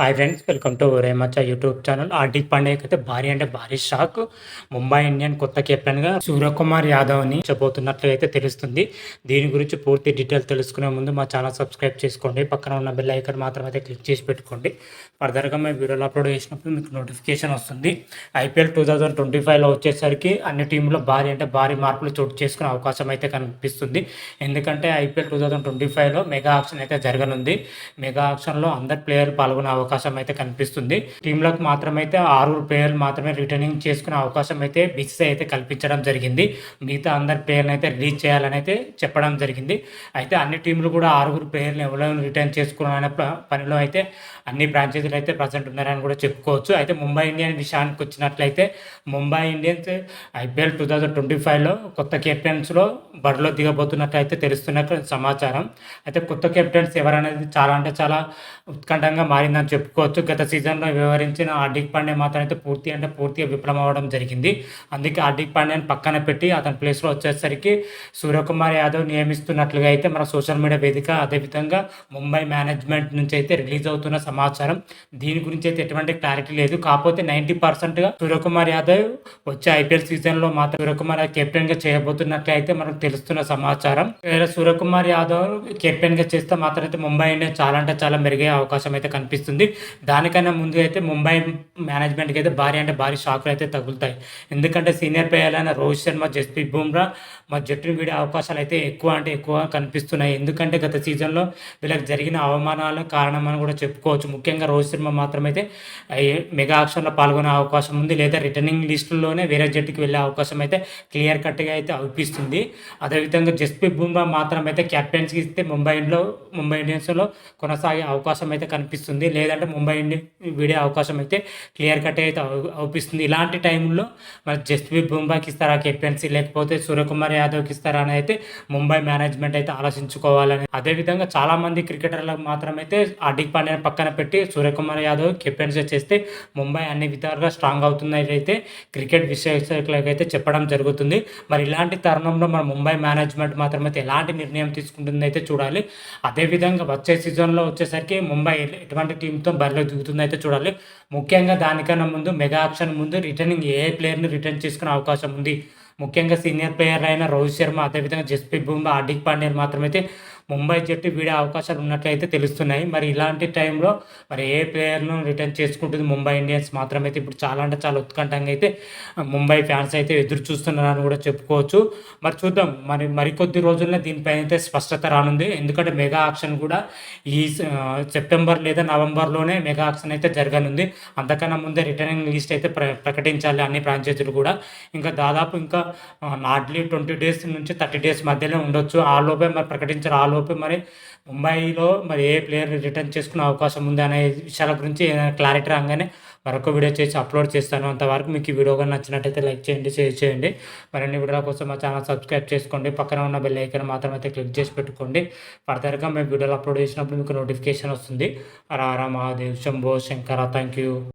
Hi friends welcome to రేమచ్చ YouTube channel Hardik పాండ్యాకి అయితే భారీ అంటే భారీ షాక్ ముంబై ఇండియన్ కొత్త కెప్టెన్గా సూర్యకుమార్ యాదవ్ని చెప్పబోతున్నట్లు అయితే తెలుస్తుంది. దీని గురించి పూర్తి డీటెయిల్ తెలుసుకునే ముందు మా ఛానల్ సబ్స్క్రైబ్ చేసుకోండి. పక్కన ఉన్న బెల్ ఐకన్ మాత్రం అయితే క్లిక్ చేసి పెట్టుకోండి. ఫర్దర్గా మేము వీడియోలు అప్లోడ్ చేసినప్పుడు మీకు నోటిఫికేషన్ వస్తుంది. ఐపీఎల్ టూ థౌజండ్ ట్వంటీ ఫైవ్లో వచ్చేసరికి అన్ని టీంలో భారీ అంటే భారీ మార్పులు చోటు చేసుకునే అవకాశం అయితే కనిపిస్తుంది. ఎందుకంటే ఐపీఎల్ టూ థౌజండ్ ట్వంటీ ఫైవ్లో మెగా ఆప్షన్ అయితే జరగనుంది. మెగా ఆప్షన్లో అందరు ప్లేయర్లు పాల్గొనే అవకాశం అయితే కనిపిస్తుంది. టీంలకు మాత్రమైతే ఆరుగురు ప్లేయర్లు మాత్రమే రిటర్నింగ్ చేసుకునే అవకాశం అయితే బీసీసీ అయితే కల్పించడం జరిగింది. మిగతా అందరి ప్లేయర్ని అయితే రిలీజ్ చేయాలని అయితే చెప్పడం జరిగింది. అయితే అన్ని టీంలు కూడా ఆరుగురు ప్లేయర్లు ఎవరైనా రిటర్న్ చేసుకున్న పనిలో అయితే అన్ని ఫ్రాంచైజీలు అయితే ప్రజెంట్ ఉన్నారని కూడా చెప్పుకోవచ్చు. అయితే ముంబై ఇండియన్ విషయానికి వచ్చినట్లయితే Mumbai Indians IPL two thousand twenty ఫైవ్లో కొత్త కెప్టెన్స్లో బరిలో దిగబోతున్నట్లయితే తెలుస్తున్న సమాచారం. అయితే కొత్త కెప్టెన్స్ ఎవరనేది చాలా అంటే చాలా ఉత్కంఠంగా మారిందని చెప్పుకోవచ్చు. గత సీజన్లో వివరించిన హార్దిక్ పాండే మాత్రం అయితే పూర్తి అంటే పూర్తిగా విఫలం అవ్వడం జరిగింది. అందుకే హార్దిక్ పాండ్యాని పక్కన పెట్టి అతని ప్లేస్లో వచ్చేసరికి సూర్యకుమార్ యాదవ్ నియమిస్తున్నట్లుగా అయితే మన సోషల్ మీడియా వేదిక అదేవిధంగా ముంబై మేనేజ్మెంట్ నుంచి అయితే రిలీజ్ అవుతున్న సమాచారం. దీని గురించి అయితే ఎటువంటి క్లారిటీ లేదు. కాకపోతే నైంటీ పర్సెంట్గా సూర్యకుమార్ యాదవ్ వచ్చే ఐపీఎల్ సీజన్లో మాత్రం సూర్యకుమార్ కెప్టెన్గా చేయబోతున్నట్లయితే మనకు తెలుస్తున్న సమాచారం. సూర్యకుమార్ యాదవ్ కెప్టెన్గా చేస్తే మాత్రం అయితే ముంబై ఇండియన్స్ చాలా అంటే చాలా మెరుగయ్యే అవకాశం అయితే కనిపిస్తుంది. దానికన్నా ముందు అయితే ముంబై మేనేజ్మెంట్కి అయితే భారీ అంటే భారీ షాకులు అయితే తగులుతాయి. ఎందుకంటే సీనియర్ ప్లేయర్ అయిన రోహిత్ శర్మ జస్ప్రీత్ బుమ్రా మా జట్టును వీడే అవకాశాలు అయితే ఎక్కువ అంటే ఎక్కువ కనిపిస్తున్నాయి. ఎందుకంటే గత సీజన్లో వీళ్ళకి జరిగిన అవమానాల కారణం అని కూడా చెప్పుకోవచ్చు. ముఖ్యంగా రోహిత్ సినిమా మాత్రమైతే మెగా ఆక్షన్లో పాల్గొనే అవకాశం ఉంది లేదా రిటర్నింగ్ లిస్టుల్లోనే వేరే జట్టుకి వెళ్ళే అవకాశం అయితే క్లియర్ కట్గా అయితే అవుపిస్తుంది అదేవిధంగా జస్ప్రీత్ బుమ్రా మాత్రం అయితే క్యాప్టెన్స్కి ఇస్తే ముంబైలో ముంబై ఇండియన్స్లో కొనసాగే అవకాశం అయితే కనిపిస్తుంది. లేదంటే ముంబై ఇండియన్ వీడే అవకాశం అయితే క్లియర్ కట్ అయితే అవుపిస్తుంది. ఇలాంటి టైంలో మరి జస్ప్రీత్ బుమ్రాకి ఇస్తారా కెప్టెన్సీ? లేకపోతే సూర్యకుమార్ యాదవ్కి ఇస్తారా అని అయితే ముంబై మేనేజ్మెంట్ అయితే ఆలోచించుకోవాలని. అదేవిధంగా చాలామంది క్రికెటర్లకు మాత్రమైతే హార్దిక్ పాండ్యాని పక్కన పెట్టి సూర్యకుమార్ యాదవ్ కెప్టెన్సీ చేస్తే ముంబై అన్ని విధాలుగా స్ట్రాంగ్ అవుతుందని అయితే క్రికెట్ విశ్లేషకులకైతే అయితే చెప్పడం జరుగుతుంది. మరి ఇలాంటి తరుణంలో మన ముంబై మేనేజ్మెంట్ మాత్రం అయితే ఎలాంటి నిర్ణయం తీసుకుంటుంది అయితే చూడాలి. అదేవిధంగా వచ్చే సీజన్లో వచ్చేసరికి ముంబై ఎటువంటి టీంతో బరిలో దిగుతుంది అయితే చూడాలి. ముఖ్యంగా దానికన్నా ముందు మెగా ఆప్షన్ ముందు రిటర్నింగ్ ఏ ప్లేయర్ని రిటర్న్ చేసుకునే అవకాశం ఉంది. ముఖ్యంగా సీనియర్ ప్లేయర్ అయిన రోహిత్ శర్మ అదేవిధంగా జస్ప్రీత్ బుమ్రా హార్దిక్ పాండ్యా మాత్రమైతే ముంబై జట్టు వీడే అవకాశాలు ఉన్నట్లయితే తెలుస్తున్నాయి. మరి ఇలాంటి టైంలో మరి ఏ ప్లేయర్ను రిటర్న్ చేసుకుంటుంది ముంబై ఇండియన్స్ మాత్రమైతే ఇప్పుడు చాలా అంటే చాలా ఉత్కంఠంగా అయితే ముంబై ఫ్యాన్స్ అయితే ఎదురు చూస్తున్నారని కూడా చెప్పుకోవచ్చు. మరి చూద్దాం. మరి మరికొద్ది రోజుల్లో దీనిపైన అయితే స్పష్టత రానుంది. ఎందుకంటే మెగా ఆక్షన్ కూడా ఈ సెప్టెంబర్ లేదా నవంబర్లోనే మెగా ఆక్షన్ అయితే జరగనుంది. అంతకన్నా ముందే రిటర్నింగ్ లిస్ట్ అయితే ప్ర ప్రకటించాలి అన్ని ఫ్రాంచైజీలు కూడా. ఇంకా దాదాపు ఇంకా నాట్లీ ట్వంటీ డేస్ నుంచి థర్టీ డేస్ మధ్యలో ఉండొచ్చు. ఆ లోపే మరి ప్రకటించారు. ఆ లోపే మరి ముంబైలో మరి ఏ ప్లేయర్ రిటర్న్ చేసుకునే అవకాశం ఉంది అనే విషయాల గురించి క్లారిటీ రాగానే మరొక వీడియో చేసి అప్లోడ్ చేస్తాను. అంతవరకు మీకు ఈ వీడియో కానీ నచ్చినట్టయితే లైక్ చేయండి షేర్ చేయండి. మరిన్ని వీడియోల కోసం మా ఛానల్ సబ్స్క్రైబ్ చేసుకోండి. పక్కన ఉన్న బెల్ ఐకన్ మాత్రం అయితే క్లిక్ చేసి పెట్టుకోండి. ఫర్దర్గా మేము వీడియోలు అప్లోడ్ చేసినప్పుడు మీకు నోటిఫికేషన్ వస్తుంది. రారా మహాదేవ్ శంభో శంకర థ్యాంక్ యూ